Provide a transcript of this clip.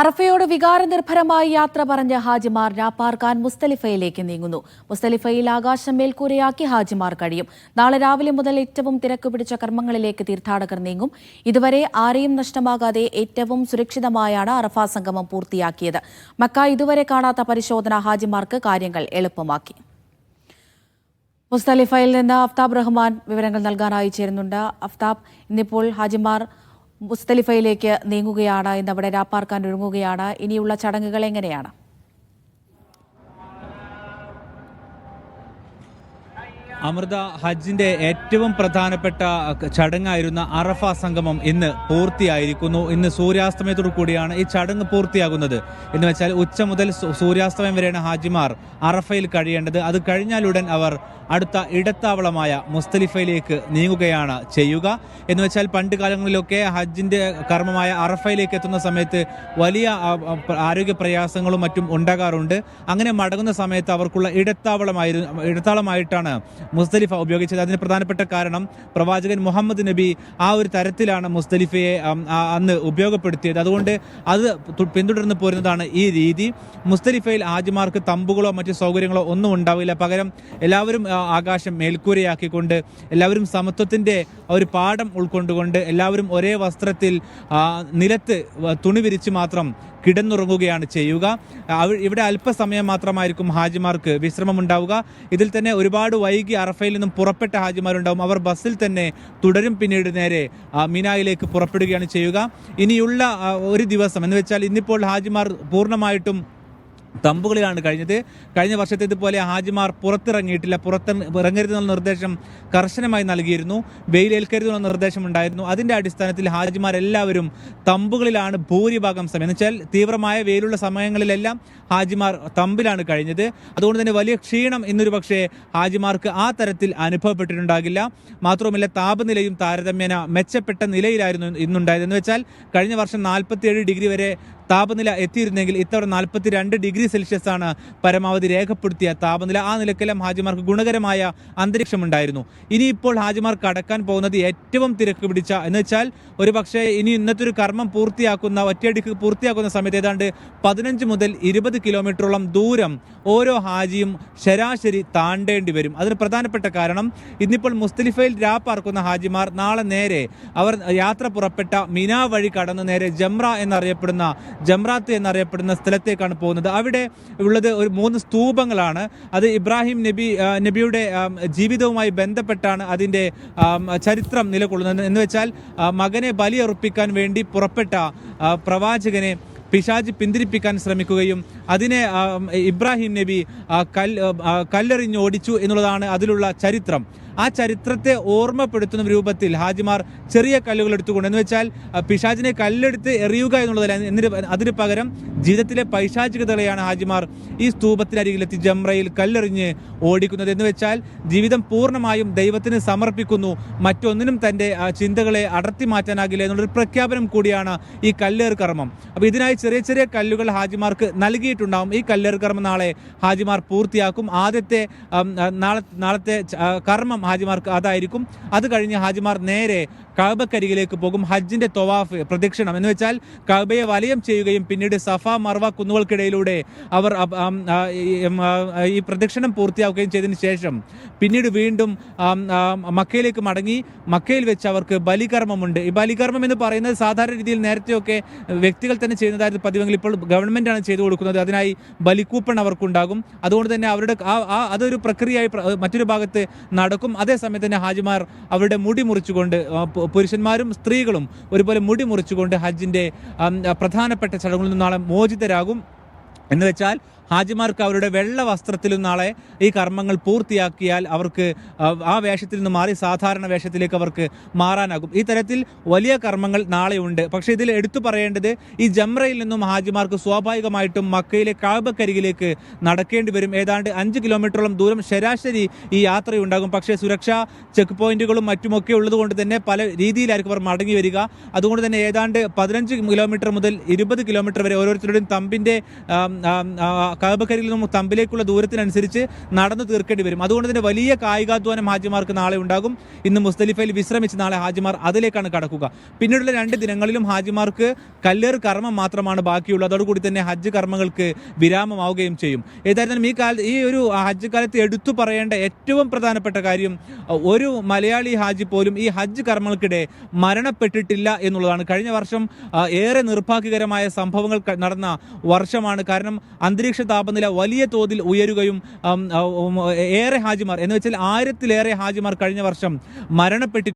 അറഫയോട് വികാരനിർഭരമായി യാത്ര പറഞ്ഞ ഹാജിമാർ രാപ്പാർക്കാൻ മുസ്തലിഫയിലേക്ക് നീങ്ങുന്നു. മുസ്തലിഫയിൽ ആകാശം മേൽക്കൂരയാക്കി ഹാജിമാർ കഴിയും. നാളെ രാവിലെ മുതൽ ഏറ്റവും തിരക്ക് പിടിച്ച കർമ്മങ്ങളിലേക്ക് തീർത്ഥാടകർ നീങ്ങും. ഇതുവരെ ആരെയും നഷ്ടമാകാതെ ഏറ്റവും സുരക്ഷിതമായാണ് അറഫ സംഗമം പൂർത്തിയാക്കിയത്. മക്ക ഇതുവരെ കാണാത്ത പരിശോധന ഹാജിമാർക്ക് കാര്യങ്ങൾ എളുപ്പമാക്കി. മുസ്തലിഫയിൽ നിന്ന് അഫ്താബ് റഹ്മാൻ വിവരങ്ങൾ നൽകാനായി ചേരുന്നുണ്ട്. അഫ്താബ് ഇന്നിപ്പോൾ ഹാജിമാർ മുസ്തലിഫയിലേക്ക് നീങ്ങുകയാണ് ഇന്ന് അവിടെ രാപ്പാർക്കാൻ ഒരുങ്ങുകയാണ്. ഇനിയുള്ള ചടങ്ങുകൾ എങ്ങനെയാണ്? അമൃത ഹജ്ജിന്റെ ഏറ്റവും പ്രധാനപ്പെട്ട ചടങ്ങായിരുന്ന അറഫ സംഗമം ഇന്ന് പൂർത്തിയായിരിക്കുന്നു. ഇന്ന് സൂര്യാസ്തമയത്തോടു കൂടിയാണ് ഈ ചടങ്ങ് പൂർത്തിയാകുന്നത്. എന്ന് വെച്ചാൽ ഉച്ച മുതൽ സൂര്യാസ്തമയം വരെയാണ് ഹാജിമാർ അറഫയിൽ കഴിയേണ്ടത്. അത് കഴിഞ്ഞാലുടൻ അവർ അടുത്ത ഇടത്താവളമായ മുസ്തലിഫയിലേക്ക് നീങ്ങുകയാണ് ചെയ്യുക. എന്ന് വെച്ചാൽ പണ്ട് കാലങ്ങളിലൊക്കെ ഹജ്ജിന്റെ കർമ്മമായ അറഫയിലേക്ക് എത്തുന്ന സമയത്ത് വലിയ ആരോഗ്യ പ്രയാസങ്ങളും മറ്റും ഉണ്ടാകാറുണ്ട്. അങ്ങനെ മടങ്ങുന്ന സമയത്ത് അവർക്കുള്ള ഇടത്താവളമായിരുന്നു ഇടത്താവളമായിട്ടാണ് മുസ്തലിഫ ഉപയോഗിച്ചത്. അതിന് പ്രധാനപ്പെട്ട കാരണം പ്രവാചകൻ മുഹമ്മദ് നബി ആ ഒരു തരത്തിലാണ് മുസ്തലിഫയെ അന്ന് ഉപയോഗപ്പെടുത്തിയത്. അതുകൊണ്ട് അത് പിന്തുടർന്ന് പോരുന്നതാണ് ഈ രീതി. മുസ്തലിഫയിൽ ആജിമാർക്ക് തമ്പുകളോ മറ്റു സൗകര്യങ്ങളോ ഒന്നും ഉണ്ടാവില്ല. പകരം എല്ലാവരും ആകാശം മേൽക്കൂരയാക്കിക്കൊണ്ട് എല്ലാവരും സമത്വത്തിന്റെ ഒരു പാഠം ഉൾക്കൊണ്ടുകൊണ്ട് എല്ലാവരും ഒരേ വസ്ത്രത്തിൽ നിലത്ത് തുണി വിരിച്ച് മാത്രം കിടന്നുറങ്ങുകയാണ് ചെയ്യുക. ഇവിടെ അല്പസമയം മാത്രമായിരിക്കും ഹാജിമാർക്ക് വിശ്രമം ഉണ്ടാവുക ഇതിൽ തന്നെ ഒരുപാട് വൈകി അറഫയിൽ നിന്നും പുറപ്പെട്ട ഹാജിമാരുണ്ടാവും. അവർ ബസ്സിൽ തന്നെ തുടരും. പിന്നീട് നേരെ മിനായിലേക്ക് പുറപ്പെടുകയാണ് ചെയ്യുക. ഇനിയുള്ള ഒരു ദിവസം എന്ന് വെച്ചാൽ ഇന്നിപ്പോൾ ഹാജിമാർ പൂർണമായിട്ടും തമ്പുകളിലാണ് കഴിഞ്ഞത്. കഴിഞ്ഞ വർഷത്തേതുപോലെ ഹാജിമാർ പുറത്തിറങ്ങിയിട്ടില്ല പുറത്ത് നിർദ്ദേശം കർശനമായി നൽകിയിരുന്നു. വെയിലേൽക്കരുതെന്നുള്ള നിർദ്ദേശം ഉണ്ടായിരുന്നു. അതിന്റെ അടിസ്ഥാനത്തിൽ ഹാജിമാർ എല്ലാവരും തമ്പുകളിലാണ് ഭൂരിഭാഗം സമയം. എന്ന് വെച്ചാൽ തീവ്രമായ വെയിലുള്ള സമയങ്ങളിലെല്ലാം ഹാജിമാർ തമ്പിലാണ് കഴിഞ്ഞത്. അതുകൊണ്ട് തന്നെ വലിയ ക്ഷീണം ഇന്നൊരു പക്ഷേ ഹാജിമാർക്ക് ആ തരത്തിൽ അനുഭവപ്പെട്ടിട്ടുണ്ടാകില്ല. മാത്രവുമല്ല താപനിലയും താരതമ്യേന മെച്ചപ്പെട്ട നിലയിലായിരുന്നു ഇന്നുണ്ടായത്. എന്ന് വെച്ചാൽ കഴിഞ്ഞ വർഷം നാൽപ്പത്തിയേഴ് ഡിഗ്രി വരെ താപനില എത്തിയിരുന്നെങ്കിൽ ഇത്തവണ നാൽപ്പത്തി രണ്ട് ഡിഗ്രി സെൽഷ്യസ് ആണ് പരമാവധി രേഖപ്പെടുത്തിയ താപനില. ആ നിലക്കെല്ലാം ഹാജിമാർക്ക് ഗുണകരമായ അന്തരീക്ഷമുണ്ടായിരുന്നു. ഇനിയിപ്പോൾ ഹാജിമാർ കടക്കാൻ പോകുന്നത് ഏറ്റവും തിരക്ക് പിടിച്ച എന്ന് വെച്ചാൽ ഒരു പക്ഷേ ഇനി ഇന്നത്തെ ഒരു കർമ്മം പൂർത്തിയാക്കുന്ന ഒറ്റയടിക്ക് പൂർത്തിയാക്കുന്ന സമയത്ത് ഏതാണ്ട് പതിനഞ്ച് മുതൽ ഇരുപത് കിലോമീറ്ററോളം ദൂരം ഓരോ ഹാജിയും ശരാശരി താണ്ടേണ്ടി വരും. അതിന് പ്രധാനപ്പെട്ട കാരണം ഇന്നിപ്പോൾ മുസ്തലിഫയിൽ രാപ്പാർക്കുന്ന ഹാജിമാർ നാളെ നേരെ അവർ യാത്ര പുറപ്പെട്ട മിനാ വഴി കടന്നു നേരെ ജംറ എന്നറിയപ്പെടുന്ന ജംറാത്ത് എന്നറിയപ്പെടുന്ന സ്ഥലത്തേക്കാണ് പോകുന്നത്. അവിടെ ഉള്ളത് ഒരു മൂന്ന് സ്തൂപങ്ങളാണ്. അത് ഇബ്രാഹിം നബി നബിയുടെ ജീവിതവുമായി ബന്ധപ്പെട്ടാണ് അതിന്റെ ചരിത്രം നിലകൊള്ളുന്നത്. എന്ന് വെച്ചാൽ മകനെ ബലിയർപ്പിക്കാൻ വേണ്ടി പുറപ്പെട്ട പ്രവാചകനെ പിശാജ് പിന്തിരിപ്പിക്കാൻ ശ്രമിക്കുകയും അതിനെ ഇബ്രാഹിം നബി കല്ല് കല്ലെറിഞ്ഞ് ഓടിച്ചു എന്നുള്ളതാണ് അതിലുള്ള ചരിത്രം. ആ ചരിത്രത്തെ ഓർമ്മപ്പെടുത്തുന്ന രൂപത്തിൽ ഹാജിമാർ ചെറിയ കല്ലുകൾ എടുത്തുകൊണ്ട് എന്ന് വെച്ചാൽ പിശാചിനെ കല്ലെടുത്ത് എറിയുക എന്നുള്ളതല്ല. എന്നിട്ട് അതിന് പകരം ജീവിതത്തിലെ പൈശാചികതകളെയാണ് ഹാജിമാർ ഈ സ്തൂപത്തിനരികിലെത്തി ജംറയിൽ കല്ലെറിഞ്ഞ് ഓടിക്കുന്നത് എന്ന് വെച്ചാൽ ജീവിതം പൂർണമായും ദൈവത്തിന് സമർപ്പിക്കുന്നു. മറ്റൊന്നിനും തന്റെ ചിന്തകളെ അടർത്തി മാറ്റാനാകില്ല എന്നുള്ളൊരു പ്രഖ്യാപനം കൂടിയാണ് ഈ കല്ലേറ് കർമ്മം. അപ്പോൾ ഇതിനായി ചെറിയ ചെറിയ കല്ലുകൾ ഹാജിമാർക്ക് നൽകിയിട്ടുണ്ടാവും. ഈ കല്ലേറ് കർമ്മം നാളെ ഹാജിമാർ പൂർത്തിയാക്കും. ആദ്യത്തെ നാളെ നാളത്തെ കർമ്മം ഹാജിമാർക്ക് അതായിരിക്കും. അത് കഴിഞ്ഞ് ഹാജിമാർ നേരെ കഅബക്കരികിലേക്ക് പോകും. ഹജ്ജിന്റെ തൊവാഫ് പ്രദക്ഷിണം എന്ന് വെച്ചാൽ കഅബയെ വലയം ചെയ്യുകയും പിന്നീട് സഫ മർവ കുന്നുകൾക്കിടയിലൂടെ അവർ ഈ, പ്രദക്ഷിണം പൂർത്തിയാക്കുകയും ചെയ്തതിന് ശേഷം പിന്നീട് വീണ്ടും മക്കയിലേക്ക് മടങ്ങി. മക്കയിൽ വെച്ച് അവർക്ക് ബലികർമ്മമുണ്ട്. ഈ ബലികർമ്മം എന്ന് പറയുന്നത് സാധാരണ രീതിയിൽ നേരത്തെയൊക്കെ വ്യക്തികൾ തന്നെ ചെയ്യുന്നതായിരുന്നു പതിവെങ്കിൽ. ഇപ്പോൾ ഗവൺമെന്റാണ് ചെയ്തു കൊടുക്കുന്നത്. അതിനായി ബലിക്കൂപ്പൺ അവർക്കുണ്ടാകും. അതുകൊണ്ട് തന്നെ അവരുടെ ആ- അതൊരു പ്രക്രിയയായി പ്ര- മറ്റൊരു ഭാഗത്ത് നടക്കും. അതേസമയത്ത് തന്നെ ഹാജിമാർ അവരുടെ മുടി മുറിച്ചുകൊണ്ട് പുരുഷന്മാരും സ്ത്രീകളും ഒരുപോലെ മുടി മുറിച്ചുകൊണ്ട് ഹജ്ജിന്റെ പ്രധാനപ്പെട്ട ചടങ്ങുകളിൽ നിന്നാളെ മോചിതരാകും. എന്ന് വെച്ചാൽ ഹാജിമാർക്ക് അവരുടെ വെള്ള വസ്ത്രത്തിലും നാളെ ഈ കർമ്മങ്ങൾ പൂർത്തിയാക്കിയാൽ അവർക്ക് ആ, വേഷത്തിൽ നിന്ന് മാറി സാധാരണ വേഷത്തിലേക്ക് അവർക്ക് മാറാനാകും. ഈ തരത്തിൽ വലിയ കർമ്മങ്ങൾ നാളെയുണ്ട്. പക്ഷേ ഇതിൽ എടുത്തു പറയേണ്ടത് ഈ ജംറയിൽ നിന്നും ഹാജിമാർക്ക് സ്വാഭാവികമായിട്ടും മക്കയിലെ കാബക്കരികിലേക്ക് നടക്കേണ്ടി വരും. ഏതാണ്ട് അഞ്ച് കിലോമീറ്ററോളം ദൂരം ശരാശരി ഈ യാത്രയുണ്ടാകും. പക്ഷേ സുരക്ഷാ ചെക്ക് പോയിന്റുകളും മറ്റുമൊക്കെ ഉള്ളതുകൊണ്ട് തന്നെ പല രീതിയിലായിരിക്കും അവർ മടങ്ങി വരിക. അതുകൊണ്ട് തന്നെ ഏതാണ്ട് പതിനഞ്ച് കിലോമീറ്റർ മുതൽ ഇരുപത് കിലോമീറ്റർ വരെ ഓരോരുത്തരുടെയും തമ്പിന്റെ കഅബക്കരിയിൽ നിന്നും തമ്പിലേക്കുള്ള ദൂരത്തിനനുസരിച്ച് നടന്നു തീർക്കേണ്ടി വരും. അതുകൊണ്ട് തന്നെ വലിയ കായികാധ്വാനം ഹാജിമാർക്ക് നാളെ ഉണ്ടാകും. ഇന്ന് മുസ്തലിഫയിൽ വിശ്രമിച്ച് നാളെ ഹാജിമാർ അതിലേക്കാണ് കടക്കുക. പിന്നീടുള്ള രണ്ട് ദിനങ്ങളിലും ഹാജിമാർക്ക് കല്ലേർ കർമ്മം മാത്രമാണ് ബാക്കിയുള്ളത്. അതോടുകൂടി തന്നെ ഹജ്ജ് കർമ്മങ്ങൾക്ക് വിരാമമാവുകയും ചെയ്യും. ഏതായാലും ഈ കാല ഈ ഒരു ഹജ്ജ് കാലത്ത് എടുത്തു പറയേണ്ട ഏറ്റവും പ്രധാനപ്പെട്ട കാര്യം ഒരു മലയാളി ഹാജി പോലും ഈ ഹജ്ജ് കർമ്മങ്ങൾക്കിടെ മരണപ്പെട്ടിട്ടില്ല എന്നുള്ളതാണ്. കഴിഞ്ഞ വർഷം ഏറെ നിർഭാഗ്യകരമായ സംഭവങ്ങൾ നടന്ന വർഷമാണ്. കാരണം അന്തരീക്ഷ താപനില വലിയ തോതിൽ ഉയരുകയും ഏറെ ഹാജിമാർ എന്ന് വെച്ചാൽ ആയിരത്തിലേറെ ഹാജിമാർ കഴിഞ്ഞ വർഷം മരണപ്പെട്ടി